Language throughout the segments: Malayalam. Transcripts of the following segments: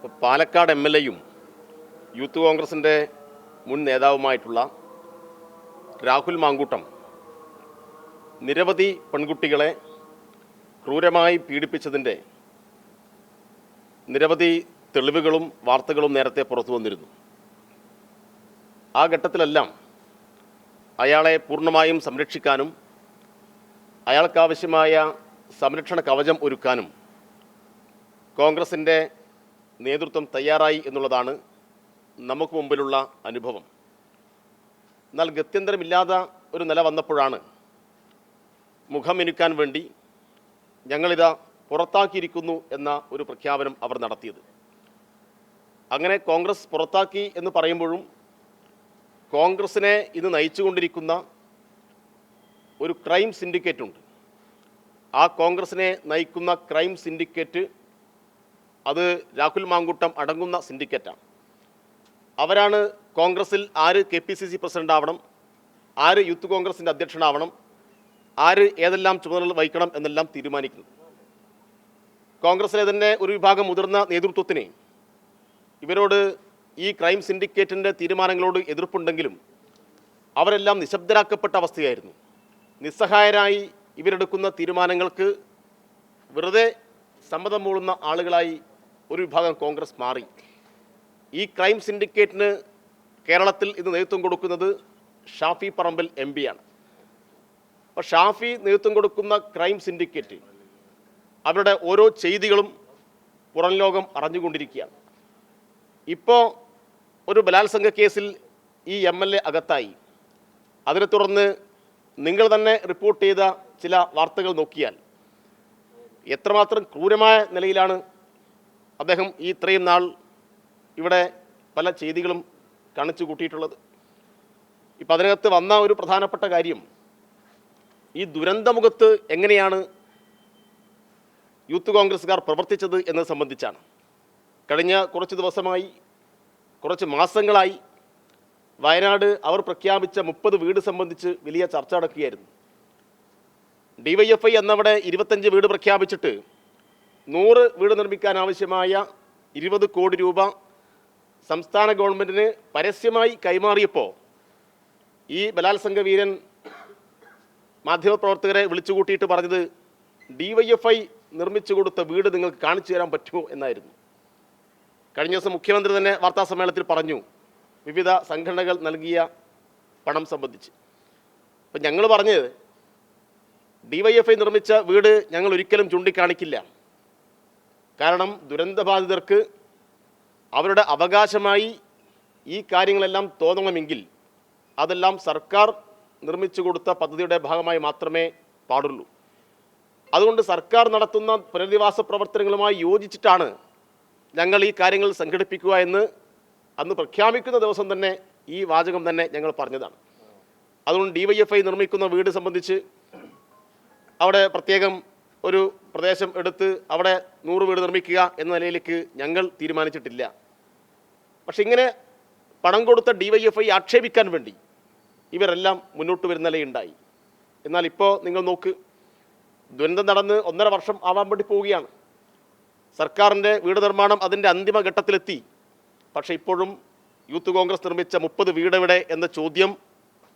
ഇപ്പോൾ പാലക്കാട് എം എൽ എയും യൂത്ത് കോൺഗ്രസിന്റെ മുൻ നേതാവുമായിട്ടുള്ള രാഹുൽ മാങ്കൂട്ടം നിരവധി പെൺകുട്ടികളെ ക്രൂരമായി പീഡിപ്പിച്ചതിന്റെ നിരവധി തെളിവുകളും വാർത്തകളും നേരത്തെ പുറത്തു വന്നിരുന്നു. ആ ഘട്ടത്തിലെല്ലാം അയാളെ പൂർണമായും സംരക്ഷിക്കാനും അയാൾക്കാവശ്യമായ സംരക്ഷണ കവചം ഒരുക്കാനും കോൺഗ്രസിന്റെ നേതൃത്വം തയ്യാറായി എന്നുള്ളതാണ് നമുക്ക് മുമ്പിലുള്ള അനുഭവം. എന്നാൽ ഗത്യന്തരമില്ലാത്ത ഒരു നില വന്നപ്പോഴാണ് മുഖമെനുക്കാൻ വേണ്ടി ഞങ്ങളിതാ പുറത്താക്കിയിരിക്കുന്നു എന്ന ഒരു പ്രഖ്യാപനം അവർ നടത്തിയത്. അങ്ങനെ കോൺഗ്രസ് പുറത്താക്കി എന്ന് പറയുമ്പോഴും കോൺഗ്രസിനെ ഇന്ന് നയിച്ചുകൊണ്ടിരിക്കുന്ന ഒരു ക്രൈം സിൻഡിക്കേറ്റുണ്ട് ആ കോൺഗ്രസിനെ നയിക്കുന്ന ക്രൈം സിൻഡിക്കേറ്റ് അത് രാഹുൽ മാങ്കുട്ടം അടങ്ങുന്ന സിൻഡിക്കേറ്റാണ്. അവരാണ് കോൺഗ്രസിൽ ആര് K P C C president ആവണം ആര് യൂത്ത് കോൺഗ്രസിന്റെ അധ്യക്ഷനാവണം ആര് ഏതെല്ലാം ചുമതലകൾ വഹിക്കണം എന്നെല്ലാം തീരുമാനിക്കുന്നത്. കോൺഗ്രസിലെ തന്നെ ഒരു വിഭാഗം മുതിർന്ന നേതൃത്വത്തിന് ഇവരോട് ഈ ക്രൈം സിൻഡിക്കേറ്റിന്റെ തീരുമാനങ്ങളോട് എതിർപ്പുണ്ടെങ്കിലും അവരെല്ലാം നിശബ്ദരാക്കപ്പെട്ട അവസ്ഥയായിരുന്നു. നിസ്സഹായരായി ഇവരെടുക്കുന്ന തീരുമാനങ്ങൾക്ക് വെറുതെ സമ്മതം മൂളുന്ന ആളുകളായി ഒരു വിഭാഗം കോൺഗ്രസ് മാറി. ഈ ക്രൈം സിൻഡിക്കേറ്റിന് കേരളത്തിൽ ഇന്ന് നേതൃത്വം കൊടുക്കുന്നത് ഷാഫി പറമ്പിൽ എം ആണ്. അപ്പോൾ ഷാഫി നേതൃത്വം കൊടുക്കുന്ന ക്രൈം സിൻഡിക്കേറ്റ് അവരുടെ ഓരോ ചെയ്തികളും പുറം ലോകം അറിഞ്ഞുകൊണ്ടിരിക്കുകയാണ്. ഇപ്പോൾ ഒരു ബലാത്സംഗ കേസിൽ ഈ എം എൽ എ അകത്തായി. അതിനെ തുടർന്ന് നിങ്ങൾ തന്നെ റിപ്പോർട്ട് ചെയ്ത ചില വാർത്തകൾ നോക്കിയാൽ എത്രമാത്രം ക്രൂരമായ നിലയിലാണ് അദ്ദേഹം ഈ ഇത്രയും നാൾ ഇവിടെ പല ചെയ്തികളും കാണിച്ചു കൂട്ടിയിട്ടുള്ളത്. ഇപ്പം അതിനകത്ത് വന്ന ഒരു പ്രധാനപ്പെട്ട കാര്യം ഈ ദുരന്തമുഖത്ത് എങ്ങനെയാണ് യൂത്ത് കോൺഗ്രസ്സുകാർ പ്രവർത്തിച്ചത് എന്നത് സംബന്ധിച്ചാണ്. കഴിഞ്ഞ കുറച്ച് ദിവസമായി കുറച്ച് മാസങ്ങളായി വയനാട് അവർ പ്രഖ്യാപിച്ച മുപ്പത് വീട് സംബന്ധിച്ച് വലിയ ചർച്ച നടക്കുകയായിരുന്നു. ഡി വൈ എഫ് ഐ എന്നവിടെ ഇരുപത്തഞ്ച് വീട് പ്രഖ്യാപിച്ചിട്ട് നൂറ് വീട് നിർമ്മിക്കാൻ ആവശ്യമായ ഇരുപത് കോടി രൂപ സംസ്ഥാന ഗവൺമെന്റിന് പരസ്യമായി കൈമാറിയപ്പോൾ ഈ ബലാത്സംഗ വീരൻ മാധ്യമപ്രവർത്തകരെ വിളിച്ചു കൂട്ടിയിട്ട് പറഞ്ഞത് ഡിവൈഎഫ്ഐ നിർമ്മിച്ചു കൊടുത്ത വീട് നിങ്ങൾക്ക് കാണിച്ചു തരാൻ പറ്റുമോ എന്നായിരുന്നു. കഴിഞ്ഞ ദിവസം മുഖ്യമന്ത്രി തന്നെ വാർത്താ സമ്മേളനത്തിൽ പറഞ്ഞു വിവിധ സംഘടനകൾ നൽകിയ പണം സംബന്ധിച്ച്. അപ്പം ഞങ്ങൾ പറഞ്ഞത് ഡിവൈഎഫ്ഐ നിർമ്മിച്ച വീട് ഞങ്ങൾ ഒരിക്കലും ചൂണ്ടിക്കാണിക്കില്ല. കാരണം ദുരന്തബാധിതർക്ക് അവരുടെ അവകാശമായി ഈ കാര്യങ്ങളെല്ലാം തോന്നണമെങ്കിൽ അതെല്ലാം സർക്കാർ നിർമ്മിച്ചു കൊടുത്ത പദ്ധതിയുടെ ഭാഗമായി മാത്രമേ പാടുള്ളൂ. അതുകൊണ്ട് സർക്കാർ നടത്തുന്ന പുനരധിവാസ പ്രവർത്തനങ്ങളുമായി യോജിച്ചിട്ടാണ് ഞങ്ങൾ ഈ കാര്യങ്ങൾ സംഘടിപ്പിക്കുക എന്ന് അന്ന് പ്രഖ്യാപിക്കുന്ന ദിവസം തന്നെ ഈ വാചകം തന്നെ ഞങ്ങൾ പറഞ്ഞതാണ്. അതുകൊണ്ട് ഡി നിർമ്മിക്കുന്ന വീട് സംബന്ധിച്ച് അവിടെ പ്രത്യേകം ഒരു പ്രദേശം എടുത്ത് അവിടെ നൂറ് വീട് നിർമ്മിക്കുക എന്ന നിലയിലേക്ക് ഞങ്ങൾ തീരുമാനിച്ചിട്ടില്ല. പക്ഷെ ഇങ്ങനെ പണം കൊടുത്ത ഡി വൈ എഫ് ഐ ആക്ഷേപിക്കാൻ വേണ്ടി ഇവരെല്ലാം മുന്നോട്ട് വരുന്ന നിലയുണ്ടായി. എന്നാൽ ഇപ്പോൾ നിങ്ങൾ നോക്ക് ദുരന്തം നടന്ന് ഒന്നര വർഷം ആവാൻ വേണ്ടി പോവുകയാണ്. സർക്കാരിന്റെ വീട് നിർമ്മാണം അതിന്റെ അന്തിമ ഘട്ടത്തിലെത്തി. പക്ഷേ ഇപ്പോഴും യൂത്ത് കോൺഗ്രസ് നിർമ്മിച്ച മുപ്പത് വീടെവിടെ എന്ന ചോദ്യം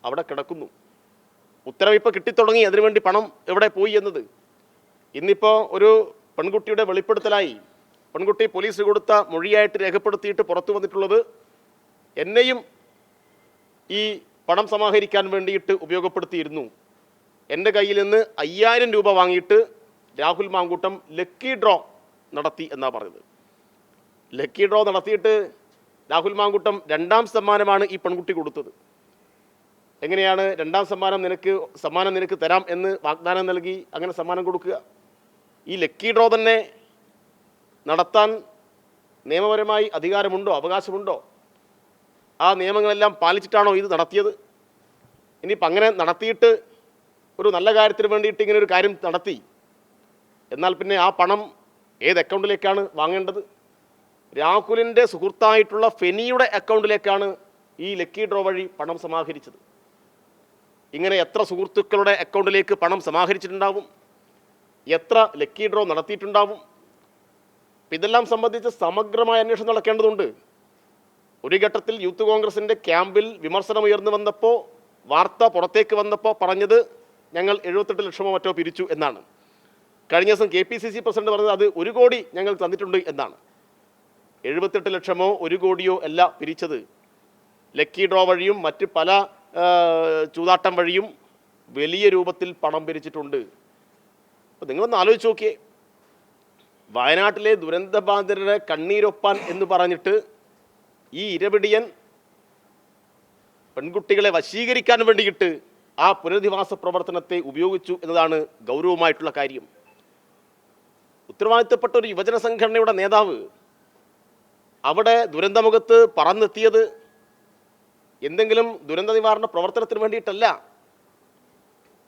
അവിടെ കിടക്കുന്നു. ഉത്തരവ് ഇപ്പോൾ കിട്ടിത്തുടങ്ങി അതിനുവേണ്ടി പണം എവിടെ പോയി എന്നത് ഇന്നിപ്പോൾ ഒരു പെൺകുട്ടിയുടെ വെളിപ്പെടുത്തലായി. പെൺകുട്ടി പോലീസ് കൊടുത്ത മൊഴിയായിട്ട് രേഖപ്പെടുത്തിയിട്ട് പുറത്തു വന്നിട്ടുള്ളത് എന്നെയും ഈ പണം സമാഹരിക്കാൻ വേണ്ടിയിട്ട് ഉപയോഗപ്പെടുത്തിയിരുന്നു. എന്റെ കയ്യിൽ നിന്ന് അയ്യായിരം രൂപ വാങ്ങിയിട്ട് രാഹുൽ മാങ്കൂട്ടം ലക്കി ഡ്രോ നടത്തി എന്നാണ് പറഞ്ഞത് ലക്കി ഡ്രോ നടത്തിയിട്ട് രാഹുൽ മാങ്കൂട്ടം രണ്ടാം സമ്മാനമാണ് ഈ പെൺകുട്ടി കൊടുത്തത്. എങ്ങനെയാണ് രണ്ടാം സമ്മാനം നിനക്ക് സമ്മാനം നിനക്ക് തരാം എന്ന് വാഗ്ദാനം നൽകി അങ്ങനെ സമ്മാനം കൊടുക്കുക? ഈ ലക്കി ഡ്രോ തന്നെ നടത്താൻ നിയമപരമായി അധികാരമുണ്ടോ? അവകാശമുണ്ടോ? ആ നിയമങ്ങളെല്ലാം പാലിച്ചിട്ടാണോ ഇത് നടത്തിയത്? ഇനിയിപ്പോൾ അങ്ങനെ നടത്തിയിട്ട് ഒരു നല്ല കാര്യത്തിന് വേണ്ടിയിട്ട് ഇങ്ങനെ ഒരു കാര്യം നടത്തി. എന്നാൽ പിന്നെ ആ പണം ഏത് അക്കൗണ്ടിലേക്കാണ് വാങ്ങേണ്ടത്? രാഹുലിന്റെ സുഹൃത്തായിട്ടുള്ള ഫെനിയുടെ അക്കൗണ്ടിലേക്കാണ് ഈ ലക്കി ഡ്രോ വഴി പണം സമാഹരിച്ചത്. ഇങ്ങനെ എത്ര സുഹൃത്തുക്കളുടെ അക്കൗണ്ടിലേക്ക് പണം സമാഹരിച്ചിട്ടുണ്ടാവും? എത്ര ലക്കി ഡ്രോ നടത്തിയിട്ടുണ്ടാവും? ഇതെല്ലാം സംബന്ധിച്ച് സമഗ്രമായ അന്വേഷണം നടക്കേണ്ടതുണ്ട്. ഒരു ഘട്ടത്തിൽ യൂത്ത് കോൺഗ്രസിന്റെ ക്യാമ്പിൽ വിമർശനം ഉയർന്നു വന്നപ്പോൾ വാർത്ത പുറത്തേക്ക് വന്നപ്പോൾ പറഞ്ഞത് ഞങ്ങൾ എഴുപത്തെട്ട് ലക്ഷമോ മറ്റോ പിരിച്ചു എന്നാണ്. കഴിഞ്ഞ ദിവസം K P C C president പറഞ്ഞത് അത് ഒരു കോടി ഞങ്ങൾ തന്നിട്ടുണ്ട് എന്നാണ്. എഴുപത്തെട്ട് ലക്ഷമോ ഒരു കോടിയോ അല്ല പിരിച്ചത്. ലക്കി ഡ്രോ വഴിയും മറ്റ് പല ചൂതാട്ടം വഴിയും വലിയ രൂപത്തിൽ പണം പിരിച്ചിട്ടുണ്ട്. അപ്പോൾ നിങ്ങളൊന്ന് ആലോചിച്ച് നോക്കിയേ. വയനാട്ടിലെ ദുരന്തബാധിതരുടെ കണ്ണീരൊപ്പാൻ എന്ന് പറഞ്ഞിട്ട് ഈ ഇരപിടിയൻ പെൺകുട്ടികളെ വശീകരിക്കാൻ വേണ്ടിയിട്ട് ആ പുനരധിവാസ പ്രവർത്തനത്തെ ഉപയോഗിച്ചു എന്നതാണ് ഗൗരവമായിട്ടുള്ള കാര്യം. ഉത്തരവാദിത്തപ്പെട്ട ഒരു യുവജന സംഘടനയുടെ നേതാവ് അവിടെ ദുരന്തമുഖത്ത് പറന്നെത്തിയത് എന്തെങ്കിലും ദുരന്ത നിവാരണ പ്രവർത്തനത്തിന് വേണ്ടിയിട്ടല്ല.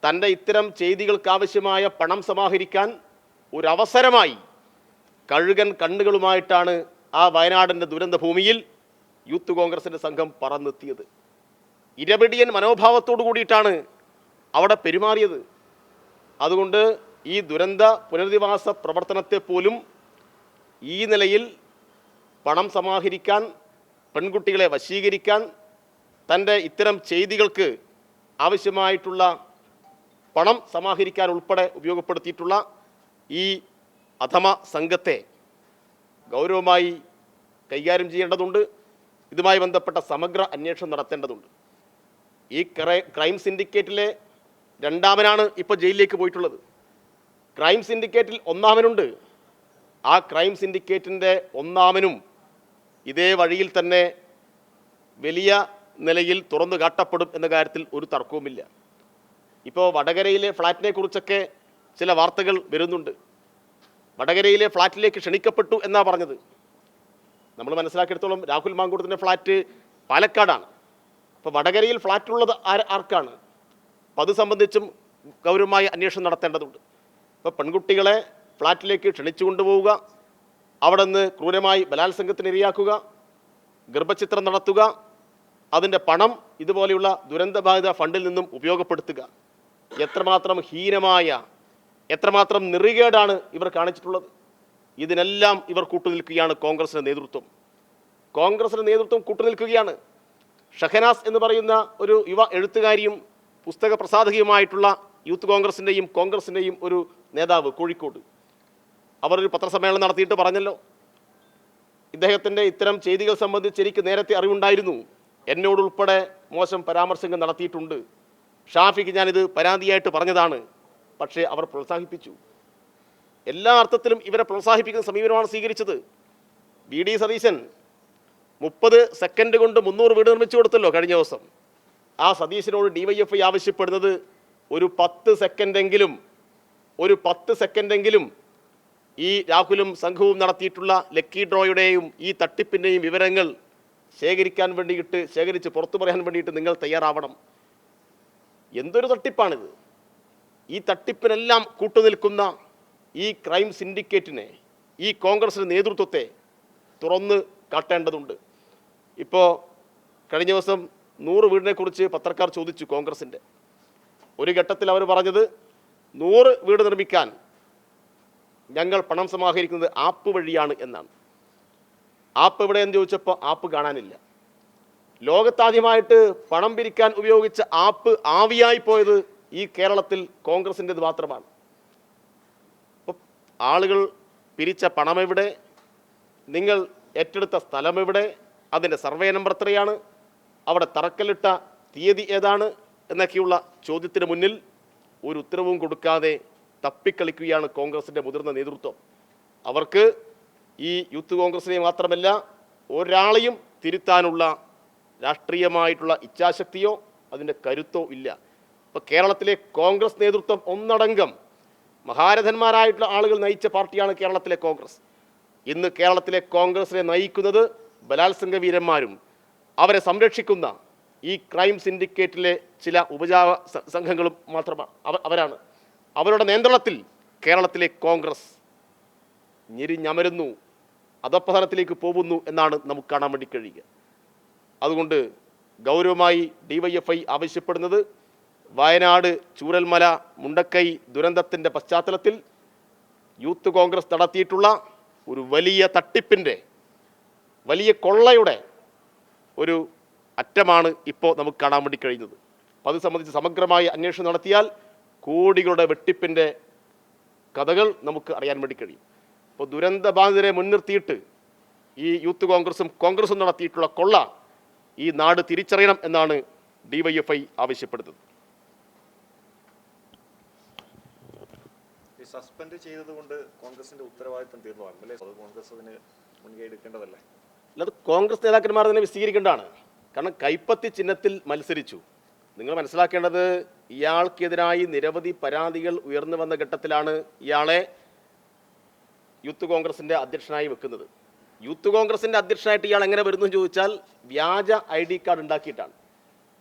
തന്റെ ഇത്തരം ചെയ്തികൾക്കാവശ്യമായ പണം സമാഹരിക്കാൻ ഒരവസരമായി കഴുകൻ കണ്ണുകളുമായിട്ടാണ് ആ വയനാടിന്റെ ദുരന്ത ഭൂമിയിൽ യൂത്ത് കോൺഗ്രസിന്റെ സംഘം പറന്നെത്തിയത്. ഇരപിടിയൻ മനോഭാവത്തോടു കൂടിയിട്ടാണ് അവിടെ പെരുമാറിയത്. അതുകൊണ്ട് ഈ ദുരന്ത പുനരധിവാസ പ്രവർത്തനത്തെ പോലും ഈ നിലയിൽ പണം സമാഹരിക്കാൻ പെൺകുട്ടികളെ വശീകരിക്കാൻ തന്റെ ഇത്തരം ചെയ്തികൾക്ക് ആവശ്യമായിട്ടുള്ള പണം സമാഹരിക്കാൻ ഉൾപ്പെടെ ഉപയോഗപ്പെടുത്തിയിട്ടുള്ള ഈ അധമ സംഘത്തെ ഗൗരവമായി കൈകാര്യം ചെയ്യേണ്ടതുണ്ട്. ഇതുമായി ബന്ധപ്പെട്ട സമഗ്ര അന്വേഷണം നടത്തേണ്ടതുണ്ട്. ഈ ക്രൈം സിൻഡിക്കേറ്റിലെ രണ്ടാമനാണ് ഇപ്പോൾ ജയിലിലേക്ക് പോയിട്ടുള്ളത്. ക്രൈം സിൻഡിക്കേറ്റിൽ ഒന്നാമനുണ്ട്. ആ ക്രൈം സിൻഡിക്കേറ്റിന്റെ ഒന്നാമനും ഇതേ വഴിയിൽ തന്നെ വലിയ നിലയിൽ തുറന്നു കാട്ടപ്പെടും എന്ന കാര്യത്തിൽ ഒരു തർക്കവുമില്ല. ഇപ്പോൾ വടകരയിലെ ഫ്ലാറ്റിനെ കുറിച്ചൊക്കെ ചില വാർത്തകൾ വരുന്നുണ്ട്. വടകരയിലെ ഫ്ലാറ്റിലേക്ക് ക്ഷണിക്കപ്പെട്ടു എന്നാ പറഞ്ഞത്. നമ്മൾ മനസ്സിലാക്കിയെടുത്തോളം രാഹുൽ മാങ്കൂട്ടത്തിന്റെ ഫ്ലാറ്റ് പാലക്കാടാണ്. അപ്പോൾ വടകരയിൽ ഫ്ളാറ്റുള്ളത് ആര് ആർക്കാണ്? അപ്പം അത് സംബന്ധിച്ചും ഗൗരവമായ അന്വേഷണം നടത്തേണ്ടതുണ്ട്. അപ്പോൾ പെൺകുട്ടികളെ ഫ്ലാറ്റിലേക്ക് ക്ഷണിച്ചു കൊണ്ടുപോവുക അവിടെ നിന്ന് ക്രൂരമായി ബലാത്സംഗത്തിന് ഇരയാക്കുക ഗർഭചിത്രം നടത്തുക അതിന്റെ പണം ഇതുപോലെയുള്ള ദുരന്തബാധിത ഫണ്ടിൽ നിന്നും ഉപയോഗപ്പെടുത്തുക. എത്രമാത്രം ഹീനമായ എത്രമാത്രം നിറികേടാണ് ഇവർ കാണിച്ചിട്ടുള്ളത്. ഇതിനെല്ലാം ഇവർ കൂട്ടുനിൽക്കുകയാണ് കോൺഗ്രസിന്റെ നേതൃത്വം. കോൺഗ്രസിന്റെ നേതൃത്വം കൂട്ടുനിൽക്കുകയാണ്. ഷഹനാസ് എന്ന് പറയുന്ന ഒരു യുവ എഴുത്തുകാരിയും പുസ്തക പ്രസാധകയുമായിട്ടുള്ള യൂത്ത് കോൺഗ്രസിന്റെയും കോൺഗ്രസിന്റെയും ഒരു നേതാവ് കോഴിക്കോട്. അവർ ഒരു പത്രസമ്മേളനം നടത്തിയിട്ട് പറഞ്ഞല്ലോ ഇദ്ദേഹത്തിന്റെ ഇത്തരം ചെയ്തികൾ സംബന്ധിച്ച് എനിക്ക് നേരത്തെ അറിവുണ്ടായിരുന്നു. എന്നോടുൾപ്പെടെ മോശം പരാമർശങ്ങൾ നടത്തിയിട്ടുണ്ട്. ഷാഫിക്ക് ഞാനിത് പരാതിയായിട്ട് പറഞ്ഞതാണ്. പക്ഷേ അവർ പ്രോത്സാഹിപ്പിച്ചു. എല്ലാ അർത്ഥത്തിലും ഇവരെ പ്രോത്സാഹിപ്പിക്കുന്ന സമീപനമാണ് സ്വീകരിച്ചത്. വി. ഡി. സതീശൻ മുപ്പത് സെക്കൻഡ് കൊണ്ട് മുന്നൂറ് വീട് നിർമ്മിച്ചു കൊടുത്തല്ലോ കഴിഞ്ഞ ദിവസം. ആ സതീശനോട് ഐ ആവശ്യപ്പെടുന്നത് ഒരു പത്ത് സെക്കൻഡെങ്കിലും ഒരു പത്ത് സെക്കൻഡെങ്കിലും ഈ രാഹുലും സംഘവും നടത്തിയിട്ടുള്ള ലക്കി ഡ്രോയുടെയും ഈ തട്ടിപ്പിന്റെയും വിവരങ്ങൾ ശേഖരിക്കാൻ വേണ്ടിയിട്ട് ശേഖരിച്ച് പുറത്തു പറയാൻ വേണ്ടിയിട്ട് നിങ്ങൾ തയ്യാറാവണം. എന്തൊരു തട്ടിപ്പാണിത്? ഈ തട്ടിപ്പിനെല്ലാം കൂട്ടുനിൽക്കുന്ന ഈ ക്രൈം സിൻഡിക്കേറ്റിനെ ഈ കോൺഗ്രസിന്റെ നേതൃത്വത്തെ തുറന്ന് കാട്ടേണ്ടതുണ്ട്. ഇപ്പോൾ കഴിഞ്ഞ ദിവസം നൂറ് വീടിനെക്കുറിച്ച് പത്രക്കാർ ചോദിച്ചു കോൺഗ്രസിന്റെ ഒരു ഘട്ടത്തിൽ അവർ പറഞ്ഞത് നൂറ് വീട് നിർമ്മിക്കാൻ ഞങ്ങൾ പണം സമാഹരിക്കുന്നത് ആപ്പ് വഴിയാണ് എന്നാണ്. ആപ്പ് എവിടെയെന്ന് ചോദിച്ചപ്പോൾ ആപ്പ് കാണാനില്ല. ലോകത്താദ്യമായിട്ട് പണം പിരിക്കാൻ ഉപയോഗിച്ച ആപ്പ് ആവിയായി പോയത് ഈ കേരളത്തിൽ കോൺഗ്രസിന്റെത് മാത്രമാണ്. ആളുകൾ പിരിച്ച പണം എവിടെ? നിങ്ങൾ ഏറ്റെടുത്ത സ്ഥലം എവിടെ? അതിന്റെ സർവേ നമ്പർ എത്രയാണ്? അവിടെ തറക്കല്ലിട്ട തീയതി ഏതാണ്? എന്നൊക്കെയുള്ള ചോദ്യത്തിന് മുന്നിൽ ഒരു ഉത്തരവും കൊടുക്കാതെ തപ്പിക്കളിക്കുകയാണ് കോൺഗ്രസിന്റെ മുതിർന്ന നേതൃത്വം. അവർക്ക് ഈ യൂത്ത് കോൺഗ്രസിനെ മാത്രമല്ല ഒരാളെയും തിരുത്താനുള്ള രാഷ്ട്രീയമായിട്ടുള്ള ഇച്ഛാശക്തിയോ അതിന്റെ കരുത്തോ ഇല്ല. ഇപ്പോൾ കേരളത്തിലെ കോൺഗ്രസ് നേതൃത്വം ഒന്നടങ്കം മഹാരഥന്മാരായിട്ടുള്ള ആളുകൾ നയിച്ച പാർട്ടിയാണ് കേരളത്തിലെ കോൺഗ്രസ്. ഇന്ന് കേരളത്തിലെ കോൺഗ്രസിനെ നയിക്കുന്നത് ബലാത്സംഗ വീരന്മാരും. അവരെ സംരക്ഷിക്കുന്ന ഈ ക്രൈം സിൻഡിക്കേറ്റിലെ ചില ഉപജാവ സംഘങ്ങളും മാത്രമാണ് അവ- അവരാണ്. അവരുടെ നിയന്ത്രണത്തിൽ കേരളത്തിലെ കോൺഗ്രസ് ഞെരിഞ്ഞമരുന്നു. അധപ്പതനത്തിലേക്ക് പോകുന്നു എന്നാണ് നമുക്ക് കാണാൻ വേണ്ടി കഴിയുക. അതുകൊണ്ട് ഗൗരവമായി ഡിവൈഎഫ്ഐ ആവശ്യപ്പെടുന്നത് വയനാട് ചൂരൽമല മുണ്ടക്കൈ ദുരന്തത്തിന്റെ പശ്ചാത്തലത്തിൽ യൂത്ത് കോൺഗ്രസ് നടത്തിയിട്ടുള്ള ഒരു വലിയ തട്ടിപ്പിന്റെ വലിയ കൊള്ളയുടെ ഒരു അറ്റമാണ് ഇപ്പോൾ നമുക്ക് കാണാൻ വേണ്ടി കഴിയുന്നത്. അപ്പോൾ അത് സംബന്ധിച്ച് സമഗ്രമായി അന്വേഷണം നടത്തിയാൽ കോടികളുടെ വെട്ടിപ്പിന്റെ കഥകൾ നമുക്ക് അറിയാൻ വേണ്ടി കഴിയും. അപ്പോൾ ദുരന്തബാധിതരെ മുൻനിർത്തിയിട്ട് ഈ യൂത്ത് കോൺഗ്രസും കോൺഗ്രസും നടത്തിയിട്ടുള്ള കൊള്ള ഈ നാട് തിരിച്ചറിയണം എന്നാണ് ഡിവൈഎഫ്ഐ ആവശ്യപ്പെടുന്നത്. സസ്പെൻഡ് ചെയ്തതുകൊണ്ട് കോൺഗ്രസിന്റെ ഉത്തരവാദിത്തം തീർന്നു അല്ലേ? അത് കോൺഗ്രസ് അതിന് മുൻകൈ എടുക്കേണ്ടതല്ലേ? അല്ലാതെ കോൺഗ്രസ് നേതാക്കന്മാർ തന്നെ വിശദീകരിക്കേണ്ടതാണ്. കാരണം കൈപ്പത്തി ചിഹ്നത്തിൽ മത്സരിച്ചു. നിങ്ങൾ മനസ്സിലാക്കേണ്ടത് ഇയാൾക്കെതിരായി നിരവധി പരാതികൾ ഉയർന്നു വന്ന ഘട്ടത്തിലാണ് ഇയാളെ യൂത്ത് കോൺഗ്രസിന്റെ അധ്യക്ഷനായി വെക്കുന്നത്. യൂത്ത് കോൺഗ്രസിന്റെ അധ്യക്ഷനായിട്ട് ഇയാൾ എങ്ങനെ വരുന്നു ചോദിച്ചാൽ വ്യാജ ഐ ഡി കാർഡ് ഉണ്ടാക്കിയിട്ടാണ്.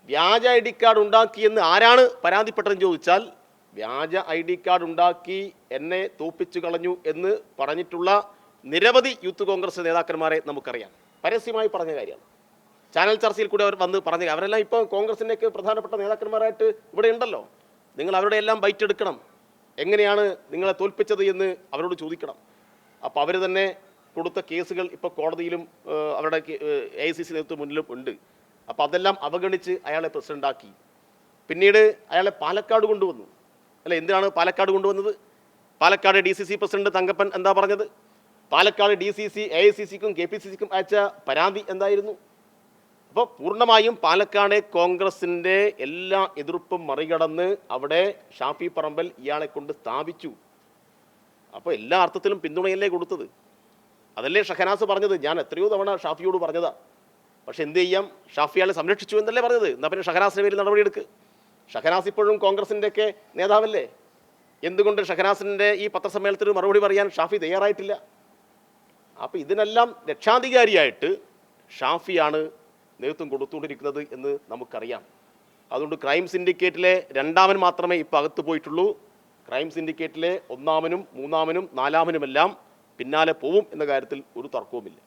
വ്യാജ ഐ ഡി കാർഡ് ഉണ്ടാക്കിയെന്ന് ആരാണ് പരാതിപ്പെട്ടതെന്ന് ചോദിച്ചാൽ വ്യാജ ഐ ഡി കാർഡ് ഉണ്ടാക്കി എന്നെ തോപ്പിച്ചു കളഞ്ഞു എന്ന് പറഞ്ഞിട്ടുള്ള നിരവധി യൂത്ത് കോൺഗ്രസ് നേതാക്കന്മാരെ നമുക്കറിയാം. പരസ്യമായി പറഞ്ഞ കാര്യമാണ്. ചാനൽ ചർച്ചയിൽ കൂടെ അവർ വന്ന് പറഞ്ഞ അവരെല്ലാം ഇപ്പോൾ കോൺഗ്രസിന്റെയൊക്കെ പ്രധാനപ്പെട്ട നേതാക്കന്മാരായിട്ട് ഇവിടെ ഉണ്ടല്ലോ. നിങ്ങൾ അവരുടെ എല്ലാം ബൈറ്റ് എടുക്കണം. എങ്ങനെയാണ് നിങ്ങളെ തോൽപ്പിച്ചത് എന്ന് അവരോട് ചോദിക്കണം. അപ്പോൾ അവർ തന്നെ കൊടുത്ത കേസുകൾ ഇപ്പോൾ കോടതിയിലും അവരുടെ എ ഐ സി സി നേതൃത്വം മുന്നിലും ഉണ്ട്. അപ്പോൾ അതെല്ലാം അവഗണിച്ച് അയാളെ പ്രസിഡന്റാക്കി പിന്നീട് അയാളെ പാലക്കാട് കൊണ്ടുവന്നു. അല്ല എന്തിനാണ് പാലക്കാട് കൊണ്ടുവന്നത്? Palakkad D C C president Thankappan എന്താ പറഞ്ഞത്? Palakkad D C C A I C സിക്കും K P C സിക്കും അയച്ച പരാതി എന്തായിരുന്നു? അപ്പോൾ പൂർണമായും പാലക്കാട് കോൺഗ്രസിന്റെ എല്ലാ എതിർപ്പും മറികടന്ന് അവിടെ ഷാഫി പറമ്പൽ ഇയാളെ കൊണ്ട് സ്ഥാപിച്ചു. അപ്പോൾ എല്ലാ അർത്ഥത്തിലും പിന്തുണയല്ലേ കൊടുത്തത്? അതല്ലേ ഷഹനാസ് പറഞ്ഞത്? ഞാൻ എത്രയോ തവണ ഷാഫിയോട് പറഞ്ഞതാ. പക്ഷെ എന്ത് ചെയ്യാം? ഷാഫിയാളെ സംരക്ഷിച്ചു എന്നല്ലേ പറഞ്ഞത്? എന്നാൽ പിന്നെ ഷഹനാസിന്റെ പേരിൽ നടപടിയെടുക്ക്. ഷഹനാസ് ഇപ്പോഴും കോൺഗ്രസിന്റെ ഒക്കെ നേതാവല്ലേ? എന്തുകൊണ്ട് ഷഹനാസിന്റെ ഈ പത്രസമ്മേളനത്തിന് മറുപടി പറയാൻ ഷാഫി തയ്യാറായിട്ടില്ല? അപ്പോൾ ഇതിനെല്ലാം രക്ഷാധികാരിയായിട്ട് ഷാഫിയാണ് നേതൃത്വം കൊടുത്തുകൊണ്ടിരിക്കുന്നത് എന്ന് നമുക്കറിയാം. അതുകൊണ്ട് ക്രൈം സിൻഡിക്കേറ്റിലെ രണ്ടാമൻ മാത്രമേ ഇപ്പോൾ അകത്ത് പോയിട്ടുള്ളൂ. ക്രൈം സിൻഡിക്കേറ്റിലെ ഒന്നാമനും മൂന്നാമനും നാലാമനുമെല്ലാം പിന്നാലെ പോവും എന്ന കാര്യത്തിൽ ഒരു തർക്കവുമില്ല.